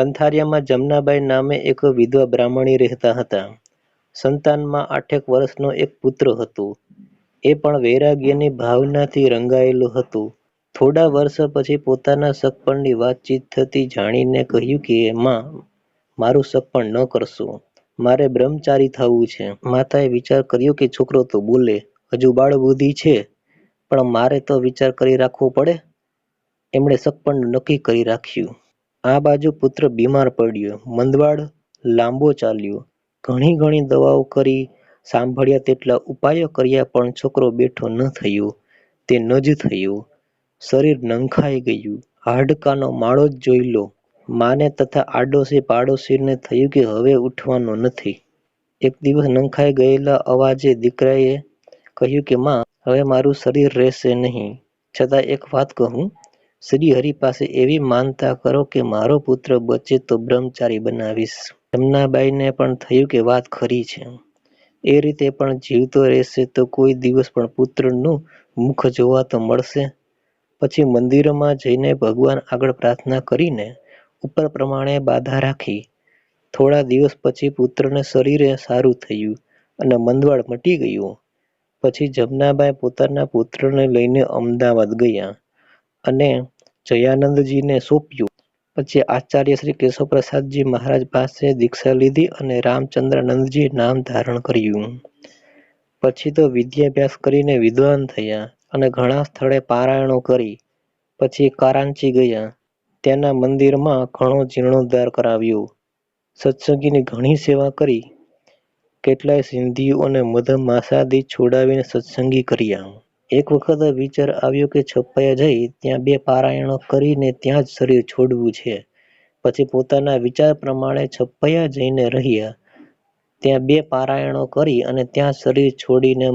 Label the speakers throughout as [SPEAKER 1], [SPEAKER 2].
[SPEAKER 1] કંથારિયામાં જમનાબાઈ નામે એક વિધવા બ્રાહ્મણી રહેતા હતા. સંતાનમાં આઠેક વર્ષનો એક પુત્ર હતો. એ પણ વૈરાગ્યની ભાવનાથી રંગાયેલું હતું થોડા વર્ષ પછી પોતાના સગપણની વાતચીત થતી જાણીને કહ્યું કે માં મારું સગપણ ન કરશો. મારે બ્રહ્મચારી થવું છે. માતાએ વિચાર કર્યો કે છોકરો તો બોલે, હજુ બાળબુદ્ધિ છે, પણ મારે તો વિચાર કરી રાખવો પડે. એમણે સગપણનું નક્કી કરી રાખ્યું. આ બાજુ પુત્ર બીમાર પડ્યો. મંદવાડ લાંબો ચાલ્યો. ઘણી ઘણી દવાઓ કરી, સાંભળ્યા તેટલા ઉપાયો કર્યા પણ છોકરો બેઠો ન થયો. તે ન જ થયો. શરીર નંખાઈ ગયું. હાડકાનો માળો જ જોઈ લો. માને તથા આડોશી પાડોશીને થયું કે હવે ઉઠવાનો નથી. એક દિવસ નંખાઈ ગયેલા અવાજે દીકરાએ કહ્યું કે માં હવે મારું શરીર રહેશે નહીં. છતાં એક વાત કહું. શ્રીહરિ પાસે એવી માનતા કરો કે મારો પુત્ર બચે તો બ્રહ્મચારી બનાવીશ. જમનાબાઈને પણ થયું કે વાત ખરી છે. એ રીતે પણ જીવતો રહેશે તો કોઈ દિવસ પણ પુત્રનું મુખ જોવા તો મળશે. પછી મંદિરમાં જઈને ભગવાન આગળ પ્રાર્થના કરીને ઉપર પ્રમાણે બાધા રાખી. થોડા દિવસ પછી પુત્રને શરીરે સારું થયું અને મંદવાડ મટી ગયું પછી જમનાબાઈ પોતાના પુત્રને લઈને અમદાવાદ ગયા અને જયાનંદજીને સોંપ્યું. પછી આચાર્ય શ્રી કેશવપ્રસાદજી મહારાજ પાસે દીક્ષા લીધી અને રામચંદ્રાનંદજી નામ ધારણ કર્યું. પછી તો વિદ્યાભ્યાસ કરીને વિદ્વાન થયા અને ઘણા સ્થળે પારાયણો કરી. પછી કારાંચી ગયા. ત્યાંના મંદિરમાં ઘણો જીર્ણોદ્ધાર કરાવ્યો. સત્સંગીની ઘણી સેવા કરી. કેટલાય સિદ્ધીઓને મધમાસાદી છોડાવીને સત્સંગી કર્યા. એક વખત વિચાર આવ્યો કે છપાયા જઈ ત્યાં બે પારાયણો કરીને ત્યાં જ શરીર છોડવું છે. પછી પોતાના વિચાર પ્રમાણે છપાયા જઈને રહ્યા. ત્યાં બે પારાયણો કરી અને ત્યાં શરીર છોડીને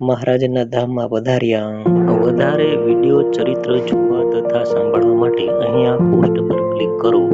[SPEAKER 1] મહારાજના ધામમાં પધાર્યા. વધારે વિડિયો ચરિત્ર જોવા તથા સાંભળવા માટે અહીંયા પોસ્ટ પર ક્લિક કરો.